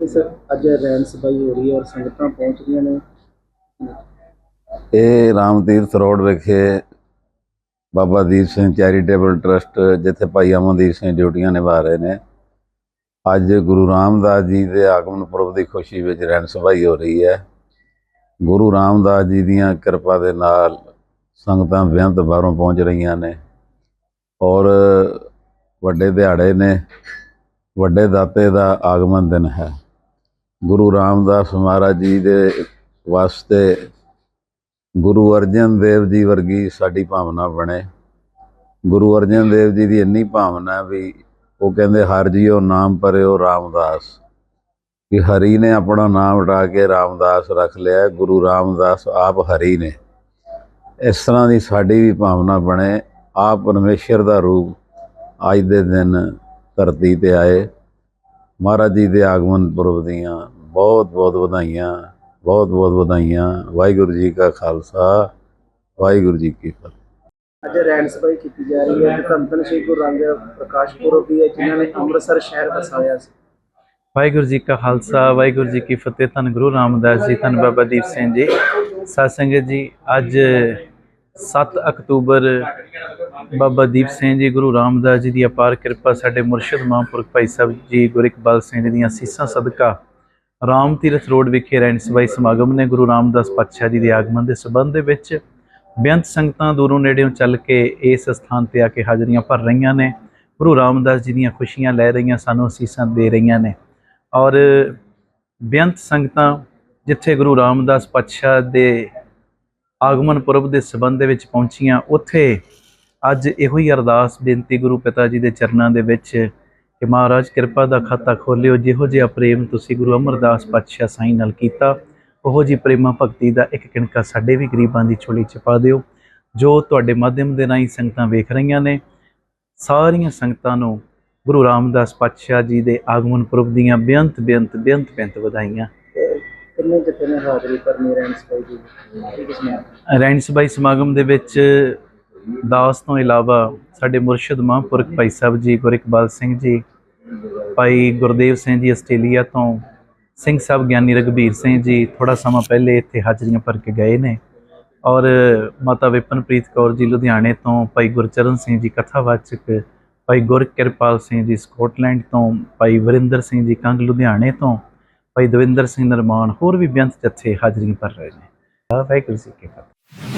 ਤੇ ਸਰ, ਅੱਜ ਰੈਨ ਸਬਾਈ ਹੋ ਰਹੀ ਹੈ ਔਰ ਸੰਗਤਾਂ ਪਹੁੰਚ ਰਹੀਆਂ ਨੇ। ਇਹ ਰਾਮ ਤੀਰਥ ਰੋਡ ਵਿਖੇ ਬਾਬਾ ਦੀਪ ਸਿੰਘ ਚੈਰੀਟੇਬਲ ਟਰਸਟ, ਜਿੱਥੇ ਭਾਈ ਅਮਨਦੀਪ ਸਿੰਘ ਡਿਊਟੀਆਂ ਨਿਭਾ ਰਹੇ ਨੇ। ਅੱਜ ਗੁਰੂ ਰਾਮਦਾਸ ਜੀ ਦੇ ਆਗਮਨ ਪੁਰਬ ਦੀ ਖੁਸ਼ੀ ਵਿੱਚ ਰੈਣ ਸਭਾਈ ਹੋ ਰਹੀ ਹੈ। ਗੁਰੂ ਰਾਮਦਾਸ ਜੀ ਦੀਆਂ ਕਿਰਪਾ ਦੇ ਨਾਲ ਸੰਗਤਾਂ ਬੇਅੰਤ ਬਾਹਰੋਂ ਪਹੁੰਚ ਰਹੀਆਂ ਨੇ ਔਰ ਵੱਡੇ ਦਿਹਾੜੇ ਨੇ। ਵੱਡੇ ਦਾਤੇ ਦਾ ਆਗਮਨ ਦਿਨ ਹੈ। ਗੁਰੂ ਰਾਮਦਾਸ ਮਹਾਰਾਜ ਜੀ ਦੇ ਵਾਸਤੇ ਗੁਰੂ ਅਰਜਨ ਦੇਵ ਜੀ ਵਰਗੀ ਸਾਡੀ ਭਾਵਨਾ ਬਣੇ। ਗੁਰੂ ਅਰਜਨ ਦੇਵ ਜੀ ਦੀ ਇੰਨੀ ਭਾਵਨਾ ਵੀ ਉਹ ਕਹਿੰਦੇ, ਹਰ ਜੀਓ ਨਾਮ ਪਰਿਓ ਰਾਮਦਾਸ। ਕਿ ਹਰੀ ਨੇ ਆਪਣਾ ਨਾਮ ਉਡਾ ਕੇ ਰਾਮਦਾਸ ਰੱਖ ਲਿਆ, ਗੁਰੂ ਰਾਮਦਾਸ ਆਪ ਹਰੀ ਨੇ। ਇਸ ਤਰ੍ਹਾਂ ਦੀ ਸਾਡੀ ਵੀ ਭਾਵਨਾ ਬਣੇ। ਆਪ ਪਰਮੇਸ਼ਰ ਦਾ ਰੂਪ ਅੱਜ ਦੇ ਦਿਨ ਧਰਤੀ ਤੇ ਆਏ। ਮਹਾਰਾਜ ਜੀ ਦੇ ਆਗਮਨ ਪੁਰਬ ਦੀਆਂ ਬਹੁਤ ਬਹੁਤ ਵਧਾਈਆਂ ਬਹੁਤ ਬਹੁਤ ਵਧਾਈਆਂ। ਵਾਹਿਗੁਰੂ ਜੀ ਕਾ ਖਾਲਸਾ ਵਾਹਿਗੁਰੂ ਜੀ ਕੀ ਫਤਿਹ। ਅੱਜ ਰੈਨ ਸਬਾਈ ਕੀਤੀ ਜਾ ਰਹੀ ਹੈ। ਧੰਨ ਸ਼੍ਰੀ ਗੁਰੂ ਰੰਗ ਪ੍ਰਕਾਸ਼ ਪੁਰਬ ਵੀ ਹੈ ਜਿਨ੍ਹਾਂ ਨੇ ਅੰਮ੍ਰਿਤਸਰ ਸ਼ਹਿਰ ਵਸਾਇਆ ਸੀ। ਵਾਹਿਗੁਰੂ ਜੀ ਕਾ ਖਾਲਸਾ ਵਾਹਿਗੁਰੂ ਜੀ ਕੀ ਫਤਿਹ। ਧੰਨ ਗੁਰੂ ਰਾਮਦਾਸ ਜੀ ਧੰਨ ਬਾਬਾ ਦੀਪ ਸਿੰਘ ਜੀ। ਸਾਧ ਸੰਗਤ ਜੀ ਅੱਜ 7 ਅਕਤੂਬਰ ਬਾਬਾ ਦੀਪ ਸਿੰਘ ਜੀ, ਗੁਰੂ ਰਾਮਦਾਸ ਜੀ ਦੀ ਅਪਾਰ ਕਿਰਪਾ ਸਾਡੇ ਮੁਰਸ਼ਿਦ ਮਹਾਂਪੁਰਖ ਭਾਈ ਸਾਹਿਬ ਜੀ, ਗੁਰੂ ਇਕਬਾਲ ਸਿੰਘ ਜੀ ਦੀਆਂ ਅਸੀਸਾਂ ਸਦਕਾ ਰਾਮ ਤੀਰਥ ਰੋਡ ਵਿਖੇ ਰਹਿਣ ਸਭਾਈ ਸਮਾਗਮ ਨੇ ਗੁਰੂ ਰਾਮਦਾਸ ਪਾਤਸ਼ਾਹ ਜੀ ਦੇ ਆਗਮਨ ਦੇ ਸਬੰਧ ਦੇ ਵਿੱਚ ਬੇਅੰਤ ਸੰਗਤਾਂ ਦੂਰੋਂ ਨੇੜਿਓਂ ਚੱਲ ਕੇ ਇਸ ਸਥਾਨ ਤੇ ਆ ਕੇ ਹਾਜ਼ਰੀਆਂ ਭਰ ਰਹੀਆਂ ਨੇ। ਗੁਰੂ ਰਾਮਦਾਸ ਜੀ ਦੀਆਂ ਖੁਸ਼ੀਆਂ ਲੈ ਰਹੀਆਂ ਸਾਨੂੰ ਅਸੀਸਾਂ ਦੇ ਰਹੀਆਂ ਨੇ। ਔਰ ਬੇਅੰਤ ਸੰਗਤਾਂ ਜਿੱਥੇ ਗੁਰੂ ਰਾਮਦਾਸ ਪਾਤਸ਼ਾਹ ਦੇ ਆਗਮਨ ਪੁਰਬ ਦੇ ਸਬੰਧ ਦੇ ਵਿੱਚ ਪਹੁੰਚੀਆਂ। ਉੱਥੇ ਅੱਜ ਇਹੋ ਹੀ ਅਰਦਾਸ ਬੇਨਤੀ ਗੁਰੂ ਪਿਤਾ ਜੀ ਦੇ ਚਰਨਾਂ ਦੇ ਵਿੱਚ ਕਿ ਮਹਾਰਾਜ ਕਿਰਪਾ ਦਾ ਖਾਤਾ ਖੋਲਿਓ। ਜਿਹੋ ਜਿਹਾ ਪ੍ਰੇਮ ਤੁਸੀਂ ਗੁਰੂ ਅਮਰਦਾਸ ਪਾਤਸ਼ਾਹ ਸਾਈਂ ਨਾਲ ਕੀਤਾ, ਉਹੋ ਜੀ ਪ੍ਰੇਮਾ ਭਗਤੀ ਦਾ ਇੱਕ ਕਿਣਕਾ ਸਾਡੇ ਵੀ ਗਰੀਬਾਂ ਦੀ ਝੋਲੀ ਚ ਪਾ ਦਿਓ, ਜੋ ਤੁਹਾਡੇ ਮਾਧਿਅਮ ਦੇ ਰਾਹੀਂ ਸੰਗਤਾਂ ਵੇਖ ਰਹੀਆਂ ਨੇ। ਸਾਰੀਆਂ ਸੰਗਤਾਂ ਨੂੰ ਗੁਰੂ ਰਾਮਦਾਸ ਪਾਤਸ਼ਾਹ ਜੀ ਦੇ ਆਗਮਨ ਪੁਰਬ ਦੀਆਂ ਬੇਅੰਤ ਬੇਅੰਤ ਬੇਅੰਤ ਬੇਅੰਤ ਵਧਾਈਆਂ। ਕਿੰਨੇ ਜਥੇ ਨੇ ਹਾਜ਼ਰੀ ਕਰਨੀ ਰੈਨ ਸਬਾਈ ਦੀ? ਕੀ ਕਿਸਮ ਰੈਣ ਸਮਾਗਮ ਦੇ ਵਿੱਚ ਦਾਸ ਤੋਂ ਇਲਾਵਾ ਸਾਡੇ ਮੁਰਸ਼ਿਦ ਮਹਾਂਪੁਰਖ ਭਾਈ ਸਾਹਿਬ ਜੀ, ਗੁਰ ਇਕਬਾਲ ਸਿੰਘ ਜੀ, ਭਾਈ ਗੁਰਦੇਵ ਸਿੰਘ ਜੀ ਆਸਟ੍ਰੇਲੀਆ ਤੋਂ, ਸਿੰਘ ਸਾਹਿਬ ਗਿਆਨੀ ਰਗਵੀਰ ਸਿੰਘ ਜੀ ਥੋੜਾ ਸਮਾਂ ਪਹਿਲੇ ਇੱਥੇ ਹਾਜ਼ਰੀਆਂ ਭਰ ਕੇ ਗਏ ਨੇ। ਔਰ ਮਾਤਾ ਵਿਪਨਪ੍ਰੀਤ ਕੌਰ ਜੀ ਲੁਧਿਆਣੇ ਤੋਂ, ਭਾਈ ਗੁਰਚਰਨ ਸਿੰਘ ਜੀ ਕਥਾਵਾਚਕ, ਭਾਈ ਗੁਰ ਕਿਰਪਾਲ ਸਿੰਘ ਜੀ ਸਕਾਟਲੈਂਡ ਤੋਂ, ਭਾਈ ਵਰਿੰਦਰ ਸਿੰਘ ਜੀ ਕੰਗ ਲੁਧਿਆਣੇ ਤੋਂ ਭਾਈ ਦਵਿੰਦਰ ਸਿੰਘ ਨਰਮਾਨ ਹੋਰ ਵੀ ਬੇਅੰਤ ਜੱਥੇ ਹਾਜ਼ਰੀਆਂ ਭਰ ਰਹੇ ਨੇ। ਵਾਹਿਗੁਰੂ ਜੀ ਕੀ ਫਤਿਹ।